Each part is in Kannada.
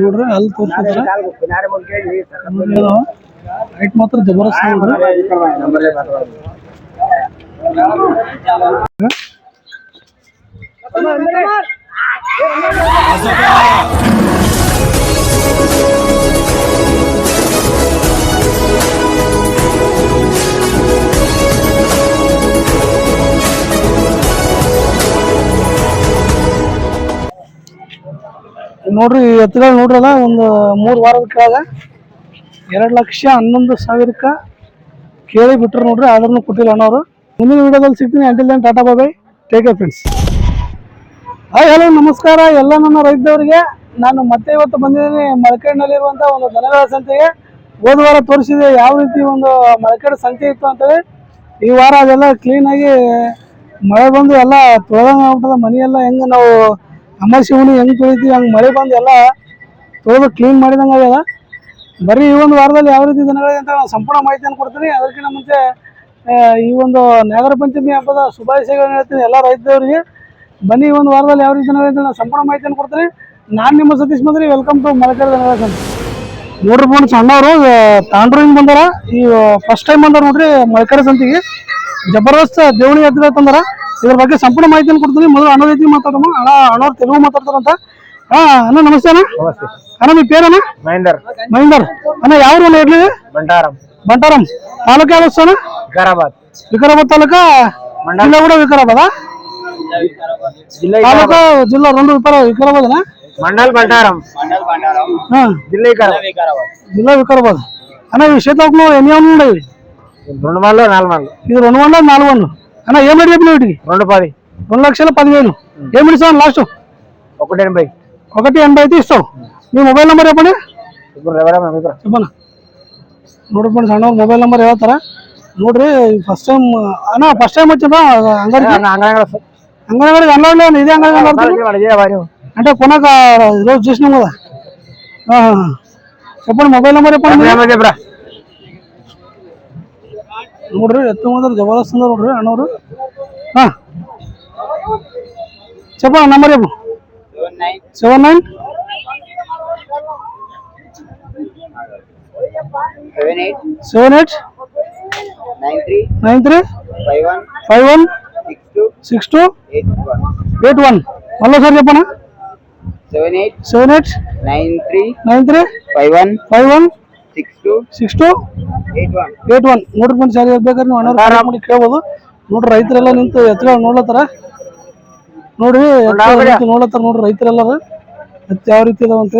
ನೋಡ್ರಿ ಅಲ್ಲಿ ತೋರಿಸಿದ್ರೆ ರೈಟ್ ಮಾತ್ರ ಜಬರ್ದಸ್ತ್ ನೋಡ್ರಿ. ನೋಡ್ರಿ ಎತ್ತುಗಳು ನೋಡ್ರಲ್ಲ ಒಂದು ಮೂರು ವಾರದ ಕೆಳಗ. ಎರಡು ಲಕ್ಷ ಹನ್ನೊಂದು ಸಾವಿರಕ್ಕೆ ಕೇಳಿ ಬಿಟ್ರು ನೋಡ್ರಿ ಆದ್ರೂ ಕೊಟ್ಟಿಲ್ಲ ಅನ್ನೋರು. ಮುಂದಿನ ವಿಡಿಯೋದಲ್ಲಿ ಸಿಗ್ತೀನಿ. Until then tata bye bye take care friends hi hello ನಮಸ್ಕಾರ ಎಲ್ಲ ನನ್ನ ರೈತದವರಿಗೆ ನಾನು ಮತ್ತೆ ಇವತ್ತು ಬಂದಿದ್ದೀನಿ ಮಳಕೇಡ್ನಲ್ಲಿರುವಂಥ ಒಂದು ದನಗಳ ಸಂತೆಗೆ. ಹೋದ ವಾರ ತೋರಿಸಿದೆ ಯಾವ ರೀತಿ ಒಂದು ಮಳಕೇಡ್ ಸಂತೆ ಇತ್ತು ಅಂತೇಳಿ. ಈ ವಾರ ಅದೆಲ್ಲ ಕ್ಲೀನಾಗಿ ಮಳೆ ಬಂದು ಎಲ್ಲ ತೊಳೆದ ಮನೆಯೆಲ್ಲ ಹೆಂಗೆ ನಾವು ಅಮಾಸಿ ಹುಣಿ ಹೆಂಗ್ ತೊಳಿತೀವಿ, ಹಂಗ್ ಮಳೆ ಬಂದು ಎಲ್ಲ ತೊಳೆದು ಕ್ಲೀನ್ ಮಾಡಿದಂಗ ಆಗ್ಯದ. ಬರೀ ಈ ಒಂದು ವಾರದಲ್ಲಿ ಯಾವ ರೀತಿ ದನಗಳಿದೆ ಅಂತ ಸಂಪೂರ್ಣ ಮಾಹಿತಿಯನ್ನು ಕೊಡ್ತೀನಿ. ಅದಕ್ಕಿಂತ ಮುಂಚೆ ಈ ಒಂದು ನಾಗರ ಪಂಚಮಿ ಹಬ್ಬದ ಶುಭಾಶಯಗಳನ್ನ ಹೇಳ್ತೀನಿ ಎಲ್ಲ ರೈತರಿಗೆ ಬನ್ನಿ ಈ ಒಂದು ವಾರದಲ್ಲಿ ಯಾವ ರೀತಿ ದನಗಳಿದೆ ನಾನು ಸಂಪೂರ್ಣ ಮಾಹಿತಿಯನ್ನು ಕೊಡ್ತೀನಿ. ನಾನು ನಿಮ್ಮ ಸತೀಶ್ ಮಂತ್ರಿ ವೆಲ್ಕಮ್ ಟು ಮಲಕೇರಿ ದನಗಳ ಸಂತೆ ನೋಡ್ರಿ ಫ್ರೆಂಡ್ಸ್ ಅಣ್ಣವರು ತಾಂಡ್ರಿಂದ ಬಂದಾರ? ಈ ಫಸ್ಟ್ ಟೈಮ್ ಬಂದಾರ ನೋಡ್ರಿ ಮಳಕೇರಿ ಸಂತಿಗೆ. ಜಬರ್ದಸ್ತ್ ದೇವಣಿ ಹತ್ತಿರ ತಂದಾರ. ಇದ್ರ ಬಗ್ಗೆ ಸಂಪೂರ್ಣ ಮಾಹಿತಿಯನ್ನು ಕೊಡ್ತೀನಿ ಮೊದಲು ಅಣ್ಣ ರೀತಿ ಮಾತಾಡೋಣ ಅಣ್ಣ ಅಣ್ಣವ್ರು ತೆಲುಗು ಮಾತಾಡ್ತಾರಂತ ಹಾ ಅಣ್ಣ ನಮಸ್ತೆ ಅಣ್ಣ ಅಣ್ಣ మీ పేరేనా మహేందర్ మహేందర్ అన్న ఎవరు అన్న ఎట్లేదు బండారం బంటారం తాలూకా ఎలా వస్తాను వికారాబాద్ వికారాబాద్ తాలూకా జిల్లా కూడా వికారాబాదా జిల్లా తాలూకా జిల్లా రెండు వికార వికారాబాదేనా మండల్ బండారం ఆ, జిల్లా వికారాబాద్ జిల్లా వికారాబాద్ అన్న ఈ శీతాకులు ఎన్ని ఏమన్నా ఉన్నాయి రెండు వందలు నాలుగు వందలు ఇది రెండు వందలు నాలుగు వందలు అన్నా ఏం చెప్పిన వీటికి? రెండు పది. రెండు లక్షల పదివేలు. ఏమిటి సార్ లాస్ట్? ఒకటి ఎనభై. ఒకటి ఎనభై అయితే ఇస్తాం మీ మొబైల్ నెంబర్ చెప్పండి. చెప్పనా? నూట పది సಣ್ణ మొబైల్ నెంబర్ ఏవతారా ನೋಡ್ರಿ ಫಸ್ಟ್ ಟೈಮ್ ಅಣ್ಣ ಫಸ್ಟ್ ಟೈಮ್ వచ్చినా ಅಂಗಡಿ అంగన్వాడి అంగన్వాడి ఇదే అంగన్వాడి అంటే కొనక రోజు చూసినాం కదా. చెప్పండి మొబైల్ నెంబర్ చెప్పండి. ನೋಡ್ರಿ ಎತ್ತು ಮಾತ್ರ ಜಬರ್ದಸ್ತ್ ಅಂದ ನೋಡ್ರಿ ಅಣ್ಣವ್ರು ಹಾ చెప్పండి నంబర్ చెప్పు seven nine seven eight seven eight nine three nine three five one five one six two six two eight one eight one మళ్ళీ సార్ చెప్పనా seven eight seven eight nine three nine three five one five one six two six two eight one. ನೋಡ್ರಿ ಫ್ರೆಂಡ್ಸ್ ಸರಿ ಇರ್ಬೇಕಾದ್ರೆ ನೀವು ಅಣ್ಣ ಆರಾಮ್ ಕೇಳ್ಬೋದು. ನೋಡ್ರಿ ರೈತರೆಲ್ಲ ನಿಂತು ಎತ್ತುಗಳು ನೋಡ್ಲತ್ತಾರ? ನೋಡ್ರಿ ನೋಡ್ಲತ್ತಾರ ನೋಡ್ರಿ ರೈತರೆಲ್ಲ ಎತ್ತು ಯಾವ ರೀತಿ ಇದಾವಂತ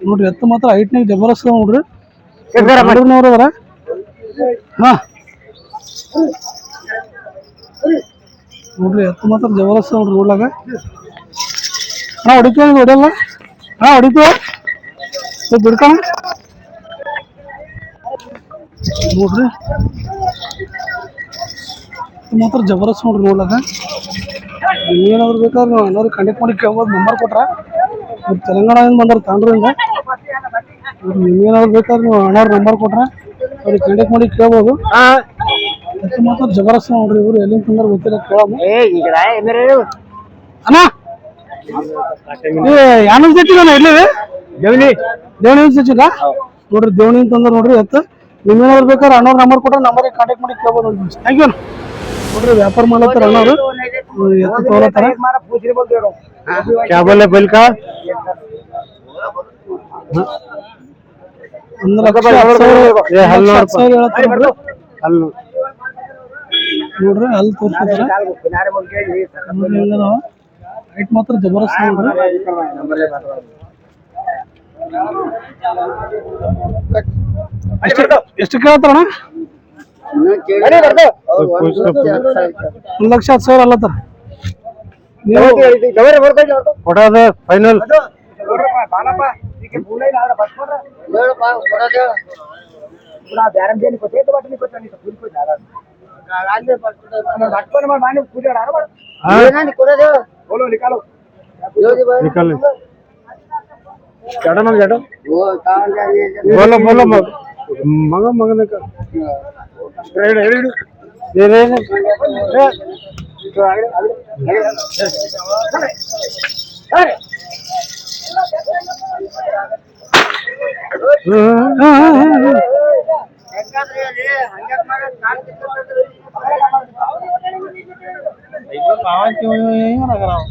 ನೋಡ್ರಿ ಎತ್ತು ಮಾತ್ರ ಹೈಟ್ನಾಗ ಜಬರ್ದಸ್ತ್ ನೋಡ್ರಿ. ಅದರ ಹಾ. ನೋಡ್ರಿ ಎತ್ತು ಮಾತ್ರ ಜಬರ್ದಸ್ತ್ ನೋಡ್ರಿ ನೋಡ್ಲಾಗ ಹಾ ಹೊಡಿತೀವಿ ಹೊಡಿಯಲ್ಲ. ಹಾ ಹೊಡಿತೀವ. ಬಿಡ್ಕೋಣ ನೋಡ್ರಿ. ಮಾತ್ರ ಜಬರ್ದಸ್ತ್ ನೋಡ್ರಿ ನೋಡ್ಲಾಕ ಏನಾದ್ರು ಬೇಕಾದ್ರೆ ನಾವು ಏನಾದ್ರು ಕಂಡಕ್ಟ್ ಮಾಡಿ ಕೇಳ್ಬೋದು ನಂಬರ್ ಕೊಟ್ರ. ಇವ್ರು ತೆಲಂಗಾಣದಿಂದ ಬಂದ್ರೆ ತಾಂಡ್ರಿಂದ ನಿಮ್ಗೇನಾದ್ರು ಬೇಕಾದ್ರೆ ನೀವು ಅಣ್ಣವ್ರ ನಂಬರ್ ಕೊಟ್ರ ಅವ್ರಿಗೆ ಕಂಡಕ್ಟ್ ಮಾಡಿ ಕೇಳ್ಬೋದು. ಮಾತ್ರ ಜಬರ್ದಸ್ತ್ ನೋಡ್ರಿ ಇವ್ರು ಎಲ್ಲಿಂದ ತಂದ್ರೆ ಗೊತ್ತಿಲ್ಲ ಕೇಳೋದು. ಅಣ್ಣ! ಯಾನ ಜೊತೆ ದೇವನಿ. ನೋಡ್ರಿ ದೇವಣಿ ಅಂತಂದ್ರೆ ನೋಡ್ರಿ ಎತ್ತ. ನಿಮ್ಮೇನಾದ್ರು ಬೇಕಾದ್ರೆ ಅಣ್ಣವ್ರ ನಂಬರ್ ಕೊಟ್ಟರೆ ನಂಬರ್ ಕಾಂಟ್ಯಾಕ್ಟ್ ಮಾಡಿ ಕೇಳ್ಬೋದು ಥ್ಯಾಂಕ್ ಯು ನೋಡ್ರಿ ವ್ಯಾಪಾರ ಮಾಡ್ಲತ್ತಾರ ಅಣ್ಣವ್ರು? ಎತ್ತು ಕ್ಯಾಬಲ್ಲೇ ಬೈಲ್ಕ ಅಲ್ಲ ನೋಡ್ರಿ ರೈಟ್ ಎಷ್ಟು ಎಷ್ಟು ಕೇಳ್ತಾರಣ ಒಂದು ಲಕ್ಷ ಹತ್ತು ಸಾವಿರ ಅಲ್ಲತ್ತಾರ ನೀವು ಕೊಡೋದು ಫೈನಲ್ निकल चढ़ो ना चढ़ो बोलो बोलो மக மகனுக்கு ఇవ్వ కావచ్చు రకరం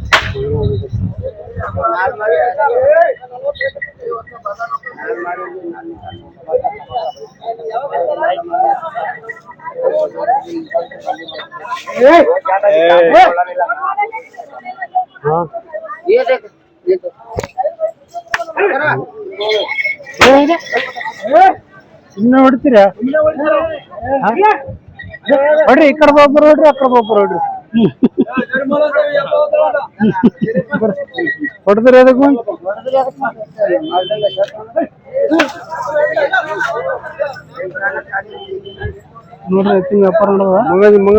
ಇನ್ನ ಹೊಡ್ರಿ ಈ ಕಡೆ ಒಬ್ಬರು ಹೊಡ್ರಿ ಆ ಕಡೆ ಒಬ್ಬರು ಹೊಡೆದ್ರೆ ಅದಕ್ಕೂ ನೋಡ್ರಿ ಹೆಚ್ಚಿನ ವ್ಯಾಪಾರ ನೋಡದ ಮಗ ಮಗ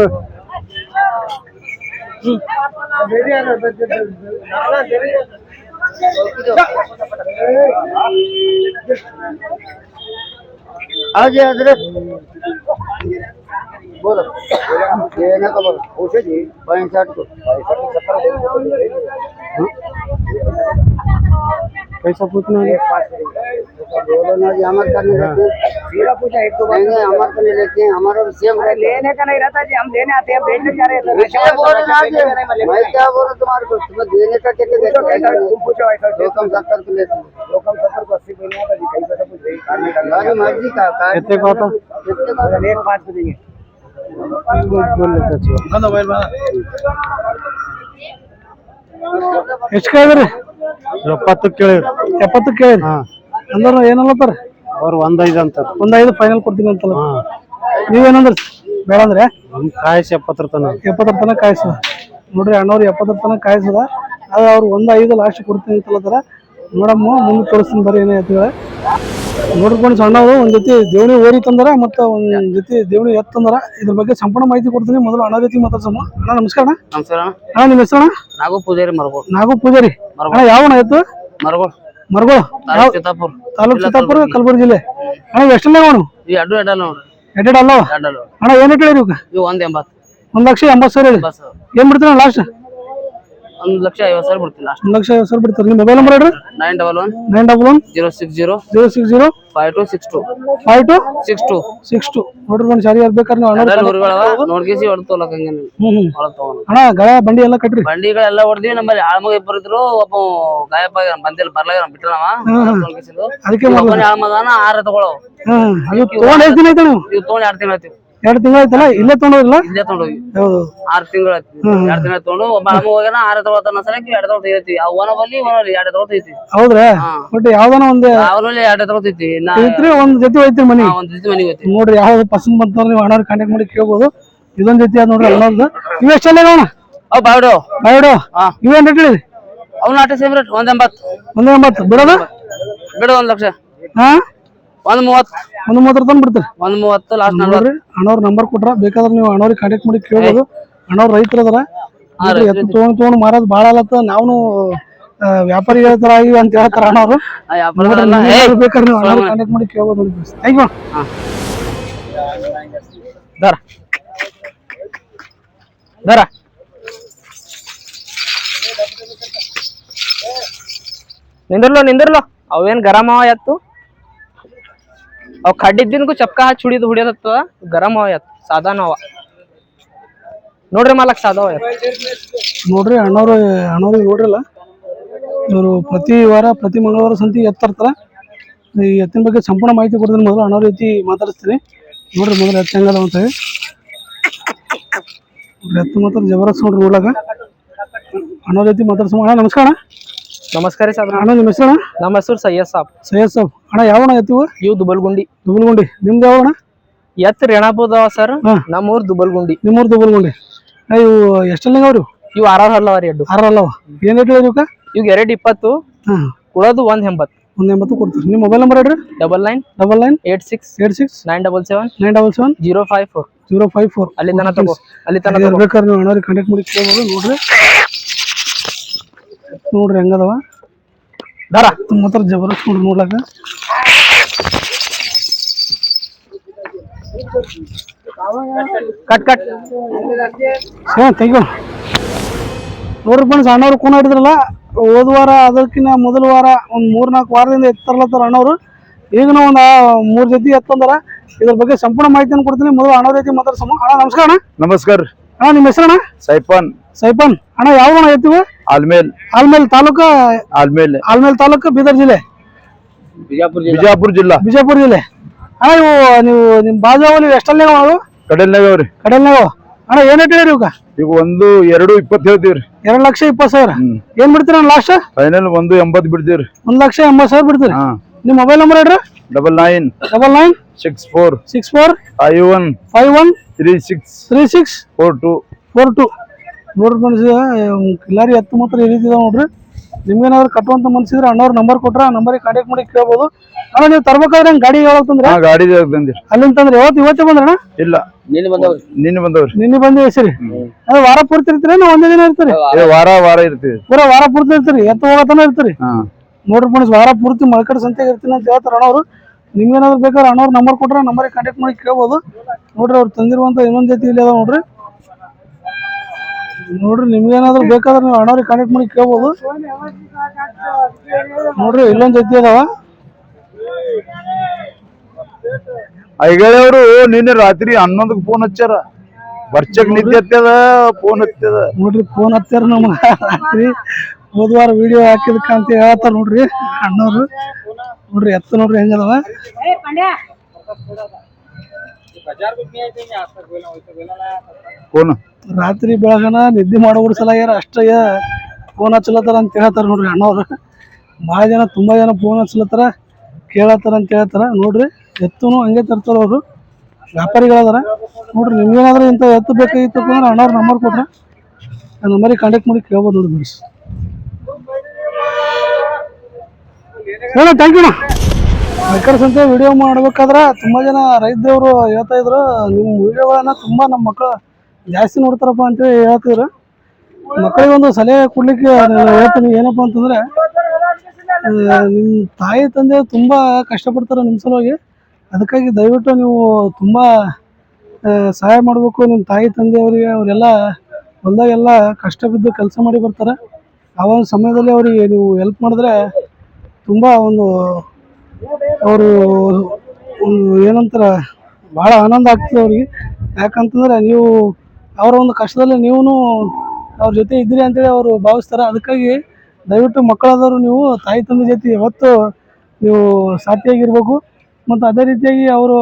ಹಾಗೆ ಆದ್ರೆ बोलो। ये ना का बोलो। पूछे जी। पैंसठ को। पैसा पूछना है। बोलो ना जी हमारे करने लेते हैं। पूछा एक तो नहीं नहीं हमारे करने लेते हैं। हमारा भी सेम लेने का नहीं रहता जी हम लेने आते हैं बेचने जा रहे हैं। क्या बोल रहे हैं जी। मैं क्या बोल रहा हूँ तुम्हारे को? तुम्हें देने का कितने देते हैं तुम पूछो ऐसा दो कम सत्तर को लेते हैं। दो कम सत्तर को अस्सी देने आता जी कहीं पैसा कुछ नहीं मर्ज़ी का का कितने का होता? कितने का एक पाँच को देंगे। ಎಷ್ಟು ಕೇಳಿದ್ರಿ? ಎಪ್ಪತ್ತು ಕೇಳಿರಿ ಎಪ್ಪತ್ತು ಕೇಳಿರಿ ಹಾ. ಅಂದ್ರೆ ಏನಲ್ಲತ್ತಾರ? ಅವ್ರು ಒಂದ್ ಐದು ಅಂತ ಒಂದ್ ಐದು ಫೈನಲ್ ಕೊಡ್ತೀನಿ ಅಂತಲ್ಲ? ನೀವೇನಂದ್ರೆ ನೀವೇನಂದ್ರಿ? ಬೇಡ ಅಂದ್ರೆ? ಕಾಯಿಸಿ ಎಪ್ಪತ್ತರ ತನಕ ಎಪ್ಪತ್ತರ ತನಕ ಕಾಯಿಸದ. ನೋಡ್ರಿ ಅಣ್ಣವ್ರು ಎಪ್ಪತ್ತರ ತನಕ ಕಾಯಿಸದ. ಅದು ಅವ್ರು ಒಂದ್ ಐದು ಲಾಸ್ಟ್ ಕೊಡ್ತೀನಿ ಅಂತಲತ್ತಾರ ನೋಡಮ್ಮ ಮುಂದೆ ತೋರಿಸ್ತೀನಿ ಬರ್ರಿ ಏನೇ ಎತ್ತುಗಳ ನೋಡ್ಕೊಂಡು ಸಣ್ಣವರು ಒಂದ್ ಜೊತೆ ದೇವಣಿ ಓರಿ ತಂದರ ಮತ್ತು ಒಂದ್ ಜೊತೆ ದೇವಣಿ ಎತ್ ತಂದರ. ಇದ್ರ ಬಗ್ಗೆ ಸಂಪೂರ್ಣ ಮಾಹಿತಿ ಕೊಡ್ತೀನಿ. ಮೊದಲು ಅಣ್ಣ ರೀತಿ ಮಾತಾಡ್ಸಮ್ಮ ಅಣ್ಣ ನಮಸ್ಕಾರ ಅಣ್ಣ. ನಮಸ್ಕಾರ ಅಣ್ಣ. ನಿಮ್ಮ ಹೆಸರು ಅಣ್ಣ? ನಾಗು ಪೂಜಾರಿ ಮರಗೋಳ್. ನಾಗು ಪೂಜಾರಿ. ಅಣ್ಣ ಯಾವ ಅಣ್ಣ ಎತ್ತು? ಮರಗೋಳ್. ಮರಗಳು. ಚಿತ್ತಾಪುರ್. ತಾಲೂಕು ಚಿತ್ತಾಪುರ ಕಲಬುರಗಿ ಜಿಲ್ಲೆ. ಅಣ್ಣ ಎಷ್ಟಲ್ಲ ಅವನು ಈ ಅಡ್ಡು ಎಡಲ್ ನೋಡ್ರಿ. ಅಲ್ಲವ ಎಡಲ್ ಅಣ್ಣ ಏನ್ ಹೇಳಿರಿ ಇವು ಒಂದ್ ಎಂಬತ್ತು. ಒಂದ್ ಲಕ್ಷ ಎಂಬತ್ತು ಸಾವಿರ ಹೇಳಿ. ಬಸ್ ಏನ್ ಬಿಡ್ತೀರ ಲಾಸ್ಟ್ ಒಂದ್ ಲಕ್ಷ ಐವತ್ತು ಸಾವಿರ ಬಿಡ್ತೀನಿ ಒಂದ್ ಲಕ್ಷ ಐವತ್ತು ಸಾವಿರ ಬಿಡ್ತಾರೆ? ನಿಮ್ಮ ಮೊಬೈಲ್ ನಂಬರ್ ಹೇಳ್ರಿ. Nine double one nine double one zero six zero zero six zero five two six two five two six two six two ನೋಡ್ರಿ ಒಂದು ಸಾರಿ ನೀವು ಅಣ್ಣ ನೋಡ್ಕೇಸಿ ಹೊಡೆದು ತಗೊಂಡು ಅಣ್ಣ ಗಳ ಬಂಡಿ ಎಲ್ಲ ಕಟ್ರಿ. ಬಂಡಿಗಳೆಲ್ಲ ಹೊಡೆದ್ವಿ ನಮ್ಮಲ್ಲಿ ಆಳ್ಮಗ ಇಬ್ಬರು ಇದ್ರು ಒಬ್ಬ ಗಾಯಪ್ಪ ಬಂದಿಲ್ಲ ಬರ್ಲಾಗ ನೋಡ್ಕೇಸಿದ್ದು ಅದಕ್ಕೆ ಆಳ್ಮಗನ ಆರ ತಗೊಳವು ತೊಗೊಂಡ್ ಎಷ್ಟು ದಿನ ಆಯ್ತು ನೀವು ತೊಗೊಂಡು ಎರಡು ತಿಂಗಳು ಎರಡು ತಿಂಗಳ ಆಯ್ತಲ್ಲ? ಇಲ್ಲೇ ತಗೊಂಡೋಗಿಲ್ಲ ಇಲ್ಲೇ ತಗೊಂಡೋಗಿ ಹೌದು. ಆರ್ ತಿಂಗಳು ಎರಡ್ ತಿಂಗಳ ತಗೊಂಡು ಒಬ್ಬ ಅಮ್ಮ ಹೋಗ್ಯಾನ ಆರ ತಗೋತಾನ ಸಲಕ್ಕೆ ಎರಡು ತಗೊಳ್ತಾ ಐತಿ ಅವ್ ಒನ ಬಲ್ಲಿ ಒನಲ್ಲಿ ಎರಡು ತಗೊಳ್ತೈತಿ ಹೌದ್ರಾ? ಹಾ. ಬಟ್ ಯಾವ್ದಾನ ಒಂದು? ಅವನಲ್ಲಿ ಎರಡು ತಗೊಳ್ತೈತಿ ನಾ ಐತ್ರಿ ಒಂದ್ ಜೊತೆ ಹೋಯ್ತೀವಿ ಮನಿ. ಒಂದ್ ಜೊತೆ ಮನಿ ಹೋಗ್ತಿ ನೋಡ್ರಿ ಯಾವ್ದು ಪಸಂದ್ ಬಂತಂದ್ರೆ ನೀವು ಅಣ್ಣವ್ರ ಕಾಂಟ್ಯಾಕ್ಟ್ ಮಾಡಿ ಕೇಳ್ಬೋದು. ಇದೊಂದ್ ಜೊತೆ ಅದ್ ನೋಡ್ರಿ ಅಣ್ಣವ್ರದ್ದು ಇವು ಎಷ್ಟಲ್ಲ ಅಣ್ಣ? ಅವ್ ಬಾಯ್ಡು ಹಾ. ಇವೇನ್ ರೇಟ್ ಹೇಳಿರಿ? ಅವ್ನ ಆಟ ಸೇಮ್ ರೇಟ್ ಒಂದ್ ಎಂಬತ್ತು. ಒಂದ್ ಎಂಬತ್ತು. ಬಿಡೋದು? ಬಿಡೋದು ಒಂದ್ ಲಕ್ಷ. ಹಾ? ಒಂದ್ ಒಂದ್ ಮೂವತ್ತರ ತನಕ ಬಿಡ್ತೀರಿ ಒಂದ್ ಮೂವತ್ತು ಲಾಸ್ಟ್ ನಲ್ವತ್ತು. ನೋಡ್ರಿ ಅಣ್ಣವ್ರ ನಂಬರ್ ಕೊಟ್ರ ಬೇಕಾದ್ರೆ ನೀವು ಅಣ್ಣವ್ರಿಗೆ ಕಾಂಟ್ಯಾಕ್ಟ್ ಮಾಡಿ ಕೇಳ್ಬೋದು. ಅಣ್ಣವ್ರ ರೈತರು ಅದಾರ ನೋಡ್ರಿ ಎತ್ತು ತೊಗೊಂಡ್ ತೊಗೊಂಡ್ ಮಾರೋದು ಭಾಳ ಆಲತ್ತ ನಾವು ವ್ಯಾಪಾರಿ ಹೇಳ್ತಾರ ಆಗಿವಿ ಅಂತ ಹೇಳ್ತಾರ ಅಣ್ಣವ್ರು ಬೇಕಾದ್ರೆ ನೀವು ಕಾಂಟ್ಯಾಕ್ಟ್ ಮಾಡಿ ಕೇಳ್ಬೋದು ಥ್ಯಾಂಕ್ ಯು ದರ. ದರ. ನಿಂದಿರ್ಲೋ ನಿಂದಿರ್ಲೋ. ಅವೇನ್ ಗರಮ ಎತ್ತು? ಅವ್ ಕಡ್ಡಿದ್ದಿನ್ಗೂ ಚಪ್ಕ ಹಚ್ಚಿ ಹುಡಿದು ಹುಡಿಯೋದತ್ತ ಗರಂ ಅವ ಸಾದಾನ ಅವ. ನೋಡ್ರಿ ಮಾಲಕ್ ಸಾದವ ನೋಡ್ರಿ, ಅಣ್ಣವ್ರು ಅಣ್ಣವ್ರಿಗೆ ನೋಡ್ರಲ್ಲ, ಇವರು ಪ್ರತಿ ವಾರ, ಪ್ರತಿ ಮಂಗಳವಾರ ಸಂತಿ ಎತ್ತರ್ತಾರ. ಈ ಎತ್ತಿನ ಬಗ್ಗೆ ಸಂಪೂರ್ಣ ಮಾಹಿತಿ ಕೊಡ್ತೀನಿ ಮೊದಲು, ಅಣ್ಣವ್ರ ರೀತಿ ಮಾತಾಡಿಸ್ತೀನಿ. ನೋಡ್ರಿ, ಮೊದಲು ಎತ್ತ ಹೆಂಗದ ಅಂತ ಹೇಳಿ. ಎತ್ತು ಮಾತ್ರ ಜಬರಸ್ ನೋಡ್ರಿ ನೋಡ್ಲಾಗ ಅಣ್ಣವ್ರ ರೀತಿ ಮಾತಾಡ್ಸೋ ಅಣ್ಣ, ನಮಸ್ಕಾರ. ನಮಸ್ಕಾರ ರೀ ಅಣ್ಣ ನಿಮ್ಮ ಹೆಸರು ನಮ್ಮ ಹೆಸರು ಸಯ್ಯದ್ ಸಾಬ್. ಸೈಯದ್ ಸಾಬ್. ಅಣ್ಣ ಯಾವ ಅಣ್ಣ ಎತ್ತಿವು? ಇವು ದುಬಲ್ಗುಂಡಿ. ದುಬಲ್ಗುಂಡಿ. ನಿಮ್ದು ಯಾವ ಅಣ್ಣ? ಎತ್ ರೇಣಾಪುದ ಸರ್. ನಮ್ಮೂರು ದುಬಲ್ಗುಂಡಿ. ನಿಮ್ಮೂರು ದುಬಲ್ಗುಂಡಿ. ಇವು ಎಷ್ಟಲ್ಲಿ ಅವ್ರು? ಇವು ಆರಾರು ಅಲ್ಲವ ರೀ ಅಡ್ಡು ಆರಾರು ಅಲ್ಲವ ಏನು ರೇಟ್ ಇವಕ್ಕ? ಇವ್ ಎರಡ್ ಇಪ್ಪತ್ತು ಹಾಂ. ಕೊಡೋದು ಒಂದ್ ಎಂಬತ್ತು. ಒಂದ್ ಎಂಬತ್ತು ಕೊಡ್ತೀರಿ ನಿಮ್ಮ ಮೊಬೈಲ್ ನಂಬರ್ ಹೇಳ್ರಿ. Double nine double nine eight six eight six nine double seven nine double seven zero five four. Zero five four. ಅಲ್ಲಿ ತನಕ ತಗೋ. ಅಲ್ಲಿ ತನಕ ಬೇಕಾದ್ರೆ ನೀವು ಕಾಂಟ್ಯಾಕ್ಟ್ ಮಾಡಿ ಕೇಳ್ಬೋದು ನೋಡ್ರಿ. ನೋಡ್ರಿ ಹೆಂಗದವ? ದರ ಹತ್ರ ಜಬರ್ದಸ್ತ್ ನೋಡ್ರಿ ನೋಡ್ಲಾಕ. Cut cut. ಹಾ ಥ್ಯಾಂಕ್ ಯು ನೋಡ್ರಿ ಫ್ರೆಂಡ್ಸ್ ಅಣ್ಣವ್ರು ಕೂನ ಹಿಡಿದ್ರಲ್ಲ ಹೋದ ವಾರ ಅದಕ್ಕಿಂತ ಮೊದಲ ವಾರ ಒಂದು ಮೂರು ನಾಲ್ಕು ವಾರದಿಂದ ಎತ್ತರ್ಲತ್ತಾರ ಅಣ್ಣವ್ರು. ಈಗ ನಾವು ಒಂದು ಮೂರು ಜೊತೆ ಎತ್ತಂದಾರ. ಇದ್ರ ಬಗ್ಗೆ ಸಂಪೂರ್ಣ ಮಾಹಿತಿಯನ್ನು ಕೊಡ್ತೀನಿ. ಮೊದಲು ಅಣ್ಣ ರೀತಿ ಮಾತಾಡ್ಸಮ್ಮ ಅಣ್ಣ ನಮಸ್ಕಾರ ಅಣ್ಣ. ನಮಸ್ಕಾರ. ಅಣ್ಣ ನಿಮ್ಮ ಹೆಸರಣ್ಣ? ಸೈಪಾನ್. ಸೈಪನ್. ಅಣ್ಣ ಯಾವ ಅಣ್ಣ ಎತ್ತಿವು? ಆಲ್ಮೇಲ್. ಆಲ್ಮೇಲ್ ತಾಲೂಕು? ಆಲ್ಮೇಲ್. ಆಲ್ಮೇಲ್ ತಾಲೂಕು ಬೀದರ್ ಜಿಲ್ಲೆ? ಬಿಜಾಪುರ ಜಿಲ್ಲಾ. ಬಿಜಾಪುರ ಜಿಲ್ಲೆ. ಅಣ್ಣ ಇವು ನೀವು ನಿಮ್ಮ ನೀವು ಎಷ್ಟಲ್ಲೇ ಅವು ಕಡಲ್ನಾಗ ಅವ್ರಿ ಕಡಲ್ನಾಗ ಅಣ್ಣ ಏನ್ ಹೇಳಿರಿ ಇವಕ್ಕ ಈಗ ಒಂದು ಎರಡು ಇಪ್ಪತ್ತು ಹೇಳ್ತೀವ್ರಿ ಎರಡು ಲಕ್ಷ ಇಪ್ಪತ್ತು ಸಾವಿರ. ಏನ್ ಬಿಡ್ತೀರ ಲಾಸ್ಟ್ ಫೈನಲ್ ಒಂದು ಎಂಬತ್ತು ಬಿಡ್ತೀವ್ರಿ ಒಂದ್ ಲಕ್ಷ ಎಂಬತ್ತು ಸಾವಿರ ಬಿಡ್ತೀರಿ? ನಿಮ್ ನಿಮ್ಮ ಮೊಬೈಲ್ ನಂಬರ್ ಹೇಳ್ರಿ. Double nine. Double nine. Six four. Six four. Five one. Five one. Three six. Three six. Four two. Four two. ನೋಡ್ರಿ ಫ್ರೆಂಡ್ಸ್ ಕಿಲಾರಿ ಹತ್ತು ಮಾತ್ರ ಈ ರೀತಿ ಇದಾವೆ ನೋಡ್ರಿ. ನಿಮ್ಗೇನಾದ್ರು ಕಟ್ಟುವಂತ ಮನ್ಸಿದ್ರೆ ಅಣ್ಣವ್ರ ನಂಬರ್ ಕೊಟ್ರ ಆ ನಂಬರಿಗೆ ಕಾಂಟ್ಯಾಕ್ಟ್ ಮಾಡಿ ಕೇಳ್ಬೋದು. ಅಣ್ಣ ನೀವು ತರ್ಬೇಕಾದ್ರೆ ಹೆಂಗ್ ಗಾಡಿ ಯಾವಾಗ ತಂದ್ರೆ? ಹಾ ಗಾಡಿ ಬಂದಿರಿ ಅಲ್ಲಿಂದ ತಂದ್ರೆ. ಯಾವತ್ತು ಇವತ್ತೇ ಬಂದ್ರಣ್ಣ? ಇಲ್ಲ. ನಿನ್ನೆ ಬಂದವ್ರಿ. ನಿನ್ನೆ ಬಂದು ಹೆಸರಿ ಅದು ವಾರ ಪೂರ್ತಿ ಇರ್ತೀರಿ ನೀವು ಒಂದೇ ದಿನ ಇರ್ತೀರಿ? ಏ, ವಾರ ವಾರ ಇರ್ತೀವಿ. ಪೂರ ವಾರ ಪೂರ್ತಿ ಇರ್ತೀರಿ. ಎತ್ತು ಹೋಗತನ ಇರ್ತೀರಿ. ಹಾ. ನೋಡ್ರಿ ಮನಸ್ ವಾರ ಪೂರ್ತಿ ಮಳಕಡೆ ಸಂತೆಗೆ ಇರ್ತೀನಿ ಅಂತ ಹೇಳ್ತಾರೆ ಅಣ್ಣವ್ರು. ನಿಮ್ಗೇನಾದ್ರು ಬೇಕಾದ್ರೆ ಅಣ್ಣವ್ರ ನಂಬರ್ ಕೊಟ್ರ ನಂಬರಿಗೆ ಕಾಂಟ್ಯಾಕ್ಟ್ ಮಾಡಿ ಕೇಳ್ಬೋದು. ನೋಡ್ರಿ ಅವ್ರು ತಂದಿರುವಂತ ಇನ್ನೊಂದ್ ಜೊತೆ ಇಲ್ಲಿ ಅದಾವ ನೋಡ್ರಿ. ನೋಡ್ರಿ ನಿಮ್ಗೇನಾದ್ರು ಬೇಕಾದ್ರೆ ನೀವು ಅಣ್ಣವ್ರಿಗೆ ಕಾಂಟ್ಯಾಕ್ಟ್ ಮಾಡಿ ಕೇಳ್ಬೋದು. ನೋಡ್ರಿ ಇಲ್ಲೊಂದು ಜೊತೆ ಅದಾವ. ಐಗಳವರು ನಿನ್ನೆ ರಾತ್ರಿ ಹನ್ನೊಂದಕ್ಕೆ ಫೋನ್ ಹಚ್ಚಾರ ಬರ್ಚಕ್ ನಿದ್ದೆ ಹತ್ತದ ಫೋನ್ ಹತ್ತದ. ನೋಡ್ರಿ ಫೋನ್ ಹತ್ತಾರ ನಮ್ಗೆ ರಾತ್ರಿ. ಬುಧವಾರ ವಿಡಿಯೋ ಹಾಕಿದಕ್ಕ ಅಂತ ಹೇಳ್ತಾರ ನೋಡ್ರಿ ಅಣ್ಣವ್ರು. ನೋಡ್ರಿ ಎತ್ತ ನೋಡ್ರಿ ಹೆಂಗದವ ಫೋನ್. ರಾತ್ರಿ ಬೆಳಗನ ನಿದ್ದೆ ಮಾಡೋದ್ರ ಸಲಾಗ್ಯಾರ ಅಷ್ಟೇ ಫೋನ್ ಹಚ್ಚಲತ್ತಾರ ಅಂತ ಹೇಳ್ತಾರ ನೋಡ್ರಿ ಅಣ್ಣವ್ರು. ಭಾಳ ಜನ ತುಂಬಾ ಜನ ಫೋನ್ ಹಚ್ಚಲತ್ತಾರ ಕೇಳತ್ತಾರ ಅಂತ ಹೇಳ್ತಾರ. ನೋಡ್ರಿ ಎತ್ತುನು ಹಂಗೆ ತರ್ತಾರ ಅವರು. ವ್ಯಾಪಾರಿಗಳದಾರ. ನೋಡ್ರಿ ನಿಮ್ಗೇನಾದ್ರೂ ಇಂಥ ಎತ್ತು ಬೇಕಾಗಿತ್ತು ಅಂದ್ರೆ ಅಣ್ಣವ್ರ ನಂಬರ್ ಕೊಟ್ರೆ ಆ ನಂಬರಿಗೆ ಕಾಂಟ್ಯಾಕ್ಟ್ ಮಾಡಿ ಕೇಳ್ಬೋದು ನೋಡ್ರಿ ಬಿಡಿಸಿ ಹೇಳ ಥ್ಯಾಂಕ್ ಯು ಮೈಕರ್ ಸಂತೆ ವಿಡಿಯೋ ಮಾಡ್ಬೇಕಾದ್ರೆ ತುಂಬಾ ಜನ ರೈತರು ಹೇಳ್ತಾ ಇದ್ರು ನಿಮ್ಮ ವಿಡಿಯೋಗಳನ್ನ ತುಂಬಾ ನಮ್ಮ ಮಕ್ಕಳು ಜಾಸ್ತಿ ನೋಡ್ತಾರಪ್ಪ ಅಂತೇಳಿ ಹೇಳ್ತಿದ್ರು. ಮಕ್ಕಳಿಗೆ ಒಂದು ಸಲಹೆ ಕೊಡ್ಲಿಕ್ಕೆ ಹೇಳ್ತೀನಿ, ಏನಪ್ಪ ಅಂತಂದ್ರೆ ನಿಮ್ಮ ತಾಯಿ ತಂದೆ ತುಂಬಾ ಕಷ್ಟಪಡ್ತಾರೆ ನಿಮ್ಮ ಸಲುವಾಗಿ. ಅದಕ್ಕಾಗಿ ದಯವಿಟ್ಟು ನೀವು ತುಂಬಾ ಸಹಾಯ ಮಾಡಬೇಕು. ನಿಮ್ಮ ತಾಯಿ ತಂದೆಯವರಿಗೆ ಅವರೆಲ್ಲ ಹೊಲ್ದಾಗೆಲ್ಲ ಕಷ್ಟ ಬಿದ್ದು ಕೆಲಸ ಮಾಡಿ ಬರ್ತಾರೆ. ಆ ಒಂದು ಸಮಯದಲ್ಲಿ ಅವರಿಗೆ ನೀವು ಹೆಲ್ಪ್ ಮಾಡಿದ್ರೆ ತುಂಬ ಒಂದು ಅವರು ಏನಂತಾರೆ ಭಾಳ ಆನಂದ ಆಗ್ತದೆ ಅವ್ರಿಗೆ. ಯಾಕಂತಂದ್ರೆ ನೀವು ಅವರ ಒಂದು ಕಷ್ಟದಲ್ಲಿ ನೀವು ಅವ್ರ ಜೊತೆ ಇದ್ದೀರಿ ಅಂತೇಳಿ ಅವರು ಭಾವಿಸ್ತಾರೆ. ಅದಕ್ಕಾಗಿ ದಯವಿಟ್ಟು ಮಕ್ಕಳಾದವರು ನೀವು, ತಾಯಿ ತಂದೆ ಜೊತೆ ಯಾವತ್ತು ನೀವು ಸಾಥಿಯಾಗಿರ್ಬೇಕು. ಮತ್ತು ಅದೇ ರೀತಿಯಾಗಿ ಅವರು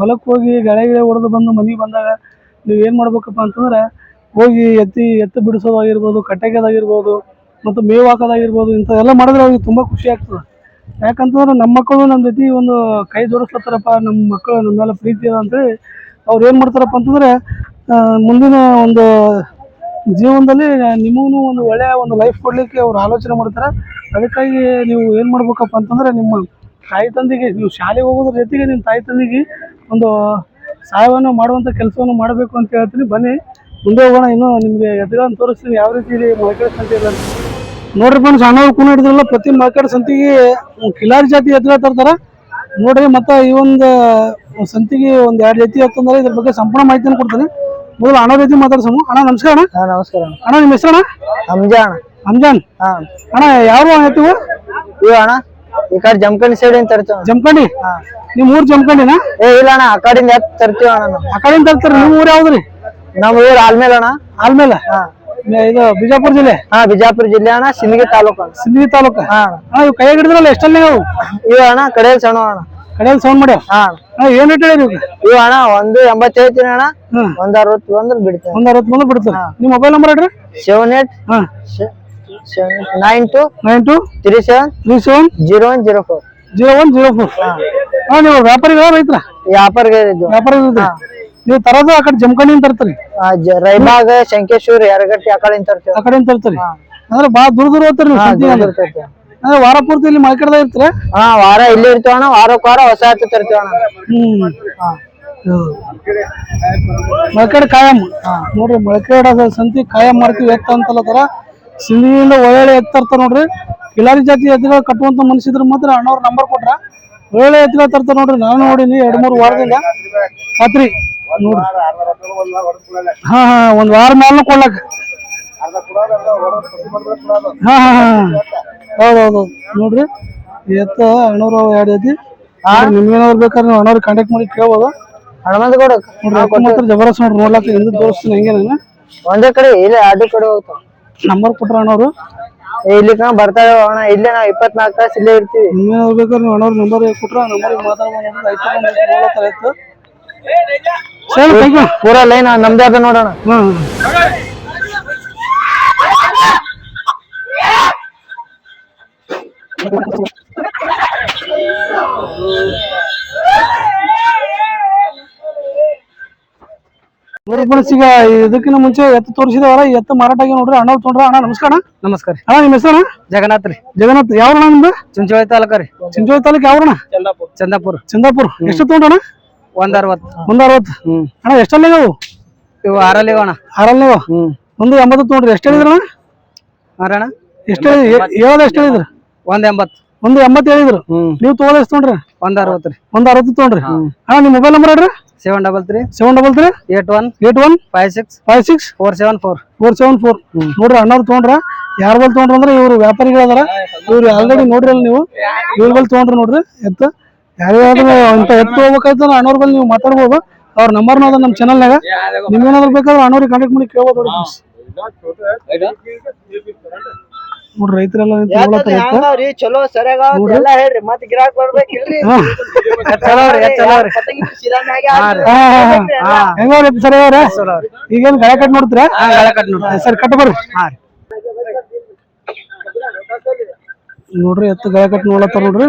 ಹೊಲಕ್ಕೆ ಹೋಗಿ ಗೆಳೆ ಗಿಳೆ ಹೊಡೆದು ಬಂದು ಮನೆಗೆ ಬಂದಾಗ ನೀವು ಏನು ಮಾಡ್ಬೇಕಪ್ಪ ಅಂತಂದ್ರೆ, ಹೋಗಿ ಎತ್ತಿ, ಎತ್ತು ಬಿಡಿಸೋದಾಗಿರ್ಬೋದು, ಕಟ್ಟೆಗೆದಾಗಿರ್ಬೋದು, ಮತ್ತು ಮೇವು ಹಾಕೋದಾಗಿರ್ಬೋದು ಇಂಥವೆಲ್ಲ ಮಾಡಿದ್ರೆ ಅವ್ರಿಗೆ ತುಂಬ ಖುಷಿ ಆಗ್ತದೆ. ಯಾಕಂತಂದ್ರೆ ನಮ್ಮ ಮಕ್ಕಳು ನಮ್ಮ ಜೊತೆ ಒಂದು ಕೈ ಜೋಡಿಸ್ಲತ್ತಾರಪ್ಪ ನಮ್ಮ ಮಕ್ಕಳು ನಮ್ಮ ಮೇಲೆ ಪ್ರೀತಿ ಅದ ಅಂತೇಳಿ ಅವ್ರು ಏನು ಮಾಡ್ತಾರಪ್ಪ ಅಂತಂದ್ರೆ ಮುಂದಿನ ಒಂದು ಜೀವನದಲ್ಲಿ ನಿಮಗೂ ಒಂದು ಒಳ್ಳೆಯ ಒಂದು ಲೈಫ್ ಕೊಡಲಿಕ್ಕೆ ಅವ್ರು ಆಲೋಚನೆ ಮಾಡ್ತಾರೆ. ಅದಕ್ಕಾಗಿ ನೀವು ಏನು ಮಾಡ್ಬೇಕಪ್ಪ ಅಂತಂದ್ರೆ ನಿಮ್ಮ ತಾಯಿ ತಂದೆಗೆ, ನೀವು ಶಾಲೆಗೆ ಹೋಗೋದ್ರ ಜೊತೆಗೆ ನಿಮ್ಮ ತಾಯಿ ತಂದೆಗೆ ಒಂದು ಸಹಾಯವನ್ನು ಮಾಡುವಂಥ ಕೆಲಸವನ್ನು ಮಾಡಬೇಕು ಅಂತ ಹೇಳ್ತೀನಿ. ಬನ್ನಿ, ಮುಂದೆ ಹೋಗೋಣ, ಇನ್ನೂ ನಿಮಗೆ ಎದುರನ್ನು ತೋರಿಸ್ತೀನಿ. ಯಾವ ರೀತಿ ಇದೆ ಮೊಳಕೆ ಸಂತೆ ಇಲ್ಲ. ನೋಡ್ರಿ ಫ್ರೆಂಡ್ಸ್ ಅಣ್ಣವ್ರು ಕೂಡ ಹಿಡಿದ್ರಲ್ಲ ಪ್ರತಿ ಮಾರ್ಕೆಟ್ ಸಂತಿಗೆ ಕಿಲಾರಿ ಜಾತಿ ಎತ್ತಲ ತರ್ತಾರ? ನೋಡ್ರಿ ಮತ್ತೆ ಈ ಒಂದು ಸಂತಿಗೆ ಒಂದ್ ಎರಡು ಜಾತಿ ಎತ್ತಂದ್ರೆ ಇದ್ರ ಬಗ್ಗೆ ಸಂಪೂರ್ಣ ಮಾಹಿತಿಯನ್ನು ಕೊಡ್ತೀನಿ. ಮೊದಲು ಅಣ್ಣ ರೀತಿ ಮಾತಾಡ್ಸೋಣ. ಅಣ್ಣ ನಮಸ್ಕಾರ ಅಣ್ಣ. ನಮಸ್ಕಾರ ಅಣ್ಣ. ನಿಮ್ಮ ಹೆಸರು ಅಣ್ಣ. ಹಾ. ಅಣ್ಣ ಯಾವ ಎತ್ತಿವು ಇವ ಅಣ್ಣ ಈ ಕಡೆ ಜಮಖಂಡಿ ಸೈಡ್ ಇಂದ ತರ್ತೀವಿ ಜಮಖಂಡಿ? ಹಾ. ನಿಮ್ ಊರ್ ಜಮಖಂಡಿನ? ಏ ಇಲ್ಲ ಅಣ್ಣ ಆ ಕಡೆಯಿಂದ ತರ್ತೀವಿ ಅಣ್ಣ ಆ ಕಡೆಯಿಂದ ತರ್ತಾರೆ? ನಿಮ್ ಊರ್ ಯಾವ್ದ್ರಿ? ನಮ್ ಊರ್ ಆಲ್ಮೇಲೆ ಅಣ್ಣ. ಆಲ್ಮೇಲೆ? ಹಾ. ಇದು ಬಿಜಾಪುರ ಜಿಲ್ಲೆ? ಹಾ ಬಿಜಾಪುರ ಜಿಲ್ಲೆ ಅಣ್ಣ ಸಿಂದಗಿ ತಾಲೂಕು ಅಣ್ಣ. ಸಿಂದಗಿ ತಾಲೂಕು? ಹಾ. ಅಣ್ಣ ಇವು ಕೈಯಾಗ ಹಿಡಿದ್ರಲ್ಲ ಎಷ್ಟಲ್ಲಿ ನೀವು? ಇವ ಅಣ್ಣ ಕಡೆಯಲ್ಲಿ ಸಣ್ಣ ಅಣ್ಣ. ಕಡೆಯಲ್ಲಿ ಸೌಂಡ್ ಮಾಡ್ಯಾವ? ಹಾ. ಅಣ್ಣ ಏನ್ ರೇಟ್ ಹೇಳಿರಿ ಇವ ಅಣ್ಣ ಒಂದು ಎಂಬತ್ತು ಹೇಳ್ತೀನಿ ಅಣ್ಣ ಒಂದ್ ಅರವತ್ತು ಬಂದ್ರೆ ಬಿಡ್ತೇನೆ ಒಂದ್ ಅರವತ್ತು ಮಂದಿ ಬಿಡ್ತಾರೆ ನಿಮ್ಮ ಮೊಬೈಲ್ ನಂಬರ್ ಹೇಳ್ರಿ. Seven eight nine two nine two three seven three seven zero one zero four. Zero one zero four. ಹಾ. ನೀವು ವ್ಯಾಪಾರಿಗಳ ರೈತರ? ವ್ಯಾಪಾರಿಗೆ ಇದ್ದು. ವ್ಯಾಪಾರ ನೀವು ತರೋದು ಆ ಕಡೆ ತರ್ತರಿ ತರ್ತೀರಿ? ಆ, ಜ- ರೈಬಾಗ ಶಂಕೇಶ್ವರ್ ಯರಗಟ್ಟಿ ಆ ಕಡೆಯಿಂದ ತರ್ತೀವಿ. ಆ ಕಡೆಯಿಂದ ತರ್ತೀರಿ? ಅಂದ್ರೆ ಬಾಳ ದೂರ ದೂರ ಹೋಗ್ತೀರಿ ನೀವು ಅಂದ್ರೆ. ದೂರ ಅಂದ್ರೆ ವಾರ ಪೂರ್ತಿ ಇಲ್ಲಿ ಮಾರ್ಕೆಟ್ದಾಗ ಇರ್ತೀರ? ಹಾ ವಾರ ಇಲ್ಲಿ ಇರ್ತೀವಿ ಅಣ್ಣ ವಾರಕ್ಕೆ ವಾರ ಹೊಸ ಹತ್ತು ತರ್ತೀವಿ ಅಣ್ಣ. ಹ್ಮ್. ಮೊಳಕೆಡ್ ಕಾಯಂ. ನೋಡ್ರಿ ಮೊಳಕೆಡ್ ಅದ ಸಂತಿ ಕಾಯಂ ಮಾಡ್ತೀವಿ ಎತ್ತ ತರ. ಸಿಂಧಿಯಿಂದ ಒಳ್ಳೆ ಎತ್ತರ್ತ ತರ್ತಾರ ನೋಡ್ರಿ. ಕಿಲಾರಿ ಜಾತಿ ಎತ್ತುಗಳು ಕಟ್ಟುವಂತ ಮನುಷ್ಯದ್ರ ಮಾತ್ರ ಅಣ್ಣವ್ರ ನಂಬರ್ ಕೊಟ್ರ ಒಳ್ಳೆ ಎತ್ತುಗಳು ತರ್ತಾರ ನೋಡ್ರಿ. ನಾನು ನೋಡಿನಿ ಎರಡ್ ಮೂರು ವಾರದಿಂದ. ರಾತ್ರಿ. ನೋಡ್ರಿ ಹಾ ಹಾ ಒಂದ್ ವಾರ ಮ್ಯಾಲ ಕೊಡ್ಲಕ್. ಹಾ ಹಾ ಹಾ. ಹೌದೌದು. ನೋಡ್ರಿ ಎತ್ತ ಅಣ್ಣವ್ರ ಎರಡು ಐತಿ. ನಿಮ್ಗೇನಾದ್ರು ಬೇಕಾದ್ರೆ ನೀವು ಅಣ್ಣವ್ರಿಗೆ ಕಾಂಟ್ಯಾಕ್ಟ್ ಮಾಡಿ ಕೇಳ್ಬೋದು. ಹನುಮಂತ ಗೌಡ ನೋಡ್ರಿ ಎತ್ತು ಮಾತ್ರ ಜಬರ್ದಸ್ತ್ ನೋಡ್ರಿ ನೋಡ್ಲಾಕ ಹಿಂದೆ ತೋರಿಸ್ತೀನಿ ಹಂಗೆ ನಾನು. ಒಂದೇ ಕಡೆ ಇಲ್ಲ ಎರಡು ಕಡೆ ಹೋಗ್ತಾವ. ನಂಬರ್ ಕೊಟ್ರ ಅಣ್ಣವ್ರು ಇಲ್ಲಿ ಕಣ ಬರ್ತಾವೆ ಅಣ್ಣ ಇಲ್ಲೇ ನಾವು ಇಪ್ಪತ್ನಾಲ್ಕು ತಾಸು ಇಲ್ಲೇ ಇರ್ತೀವಿ. ನೀವೇನು ಬೇಕಾದ್ರೆ ನೀವು ಅಣ್ಣವ್ರ ನಂಬರ್ ಕೊಟ್ರ ನಂಬರ್ ಮಾತಾಡ್ಬೋದು ಎತ್ತು ಸರಿ ಥ್ಯಾಂಕ್ ಯು ಪೂರಾ ಲೈನ್ ನಮ್ದೇ ಅದ ನೋಡೋಣ. ಈಗ ಇದಕ್ಕಿಂತ ಮುಂಚೆ ಎತ್ತ ತೋರಿಸಿದವರ ಎತ್ತ ಮಾರಾಟ ಆಗಿ ನೋಡ್ರಿ ಅಣ್ಣ ತೊಗೊಂಡ್ರ. ಅಣ್ಣ ನಮಸ್ಕಾರ ನಮಸ್ಕಾರ ಅಣ್ಣ ನಿಮ್ಮ ಹೆಸರು ಜಗನ್ನಾಥ್ ರೀ. ಜಗನ್ನಾಥ್ ಯಾವ ಅಣ್ಣ ನಿಮ್ದು? ಚುಂಚೋಳಿ ತಾಲೂಕ ರೀ. ಚಿಂಚೋಳಿ ತಾಲೂಕು ಯಾವ ಅಣ್ಣ ಚಂದಾಪುರ. ಚಂದಾಪುರ. ಎಷ್ಟು ತೊಗೊಂಡ್ರಣ್ಣ? ಒಂದ್ ಅರವತ್ತು ಒಂದು ಅರವತ್ತು ಹ್ಮ್. ಅಣ್ಣ ಎಷ್ಟಲ್ಲಿ ಅವು ಇವು ಆರಲ್ಲಿ ಅಣ್ಣ. ಆರಲ್ಲಿ ನೀವು ಹ್ಮ್. ಒಂದು ಎಂಬತ್ತು ಎಷ್ಟು ಅಣ್ಣ. ಎಷ್ಟು ಹೇಳೋದು ಎಷ್ಟು ಹೇಳಿದ್ರು? ಒಂದ್ ಎಂಬತ್ತು. ಒಂದು ಎಂಬತ್ತು ಹೇಳಿದ್ರು? ನೀವು ಎಷ್ಟು ತೊಗೊಂಡ್ರಿ? ಒಂದ್ ಅರವತ್ತು ರೀ. ಒಂದು ಅರವತ್ತು ತೊಗೊಂಡ್ರಿ? ಅಣ್ಣ ನಿಮ್ಮ ಮೊಬೈಲ್ ನಂಬರ್ ಹೇಳ್ರಿ. Seven double three. Seven double three. Eight one. Eight one. Five six. Five six. Four seven four. Four seven four. ನೋಡ್ರಿ ಅಣ್ಣವ್ರು ತೊಗೊಂಡ್ರ. ಯಾರ ಬಲ್ ತೊಗೊಂಡ್ರ ಅಂದ್ರೆ ಇವ್ರು ವ್ಯಾಪಾರಿಗಳಾದ್ರ. ಇವ್ರು ಆಲ್ರೆಡಿ ನೋಡ್ರಿ ಅಲ್ಲಿ ನೀವು. ಇವ್ರ ಬಲ್ ತೊಗೊಂಡ್ರಿ ನೋಡ್ರಿ. ಎತ್ತು? ಯಾರ್ಯಾರು ಅಂತ ಎತ್ತು ಹೋಗ್ಬೇಕಾಯ್ತು ಅಣ್ಣವ್ರ ಬಲ್ ನೀವು ಮಾತಾಡ್ಬೋದು. ಅವ್ರ ನಂಬರ್ನ ಅದ ನಮ್ಮ ಚಾನಲ್ನಾಗ ನಿಮ್ಗೇನಾದ್ರು ಬೇಕಾದ್ರೆ ಅಣ್ಣವ್ರಿಗೆ ಕಾಂಟ್ಯಾಕ್ಟ್ ಮಾಡಿ ಕೇಳ್ಬೋದು ನೋಡಿ ನೋಡ್ರಿ ರೈತರೆಲ್ಲ ನಿಂತು ನೋಡ್ಲತ್ತಾರ ಎತ್ತು. ಚಲೋ ಸರಿಯಾಗ ಎಲ್ಲ ಹೇಳ್ರಿ ಮತ್ತೆ ಗಿರಾಕ್ ಬರ್ಬೇಕಿಲ್ರಿ. ಹೆಂಗವ್ರಿ ಸರಿ ಅವ್ರೆ? ಈಗೇನ್ ಗಳೆ ಕಟ್ ನೋಡ್ತೀರಾ? ಸರಿ ಕಟ್ ಬರ್ರಿ. ನೋಡ್ರಿ ಎತ್ತು ಗಳೆ ಕಟ್ ನೋಡ್ಲತ್ತಾರ ನೋಡ್ರಿ.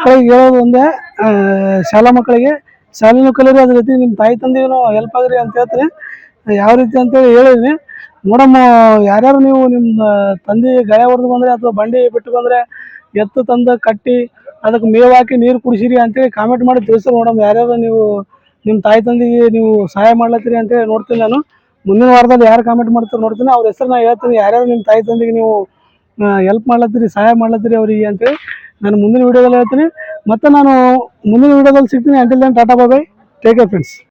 ಮಕ್ಕಳಿಗೆ ಹೇಳೋದು ಒಂದೇ ಶಾಲಾ ಮಕ್ಕಳಿಗೆ, ಶಾಲೆನೂ ಕಲೀರಿ ಅದ್ರ ಜೊತೆ ನಿಮ್ಮ ತಾಯಿ ತಂದೆಗೂ ಹೆಲ್ಪ್ ಆಗ್ರಿ ಅಂತ ಹೇಳ್ತೀನಿ ಯಾವ ರೀತಿ ಅಂತೇಳಿ ಹೇಳಿದ್ವಿ. ನೋಡಮ್ಮ, ಯಾರ್ಯಾರು ನೀವು ನಿಮ್ಮ ತಂದೆ ಗಾಯ ಹೊಡೆದು ಬಂದರೆ ಅಥವಾ ಬಂಡಿ ಬಿಟ್ಟು ಬಂದರೆ ಎತ್ತು ತಂದು ಕಟ್ಟಿ ಅದಕ್ಕೆ ಮೇವು ಹಾಕಿ ನೀರು ಕುಡಿಸಿರಿ ಅಂತೇಳಿ ಕಾಮೆಂಟ್ ಮಾಡಿ ತಿಳಿಸ್ರಿ ನೋಡಮ್ಮ. ಯಾರ್ಯಾರು ನೀವು ನಿಮ್ಮ ತಾಯಿ ತಂದೆಗೆ ನೀವು ಸಹಾಯ ಮಾಡ್ಲತ್ತೀರಿ ಅಂತೇಳಿ ನೋಡ್ತೀನಿ ನಾನು. ಮುಂದಿನ ವಾರದಲ್ಲಿ ಯಾರು ಕಾಮೆಂಟ್ ಮಾಡ್ತಾರೆ ನೋಡ್ತೀನಿ. ಅವ್ರ ಹೆಸರು ನಾನು ಹೇಳ್ತೀನಿ. ಯಾರ್ಯಾರು ನಿಮ್ಮ ತಾಯಿ ತಂದೆಗೆ ನೀವು ಹೆಲ್ಪ್ ಮಾಡ್ಲತ್ತೀರಿ, ಸಹಾಯ ಮಾಡ್ಲತ್ತೀರಿ ಅವರಿಗೆ ಅಂತೇಳಿ ನಾನು ಮುಂದಿನ ವಿಡಿಯೋದಲ್ಲಿ ಹೇಳ್ತೀನಿ. ಮತ್ತೆ ನಾನು ಮುಂದಿನ ವಿಡಿಯೋದಲ್ಲಿ ಸಿಗ್ತೀನಿ. Until then tata bye take care friends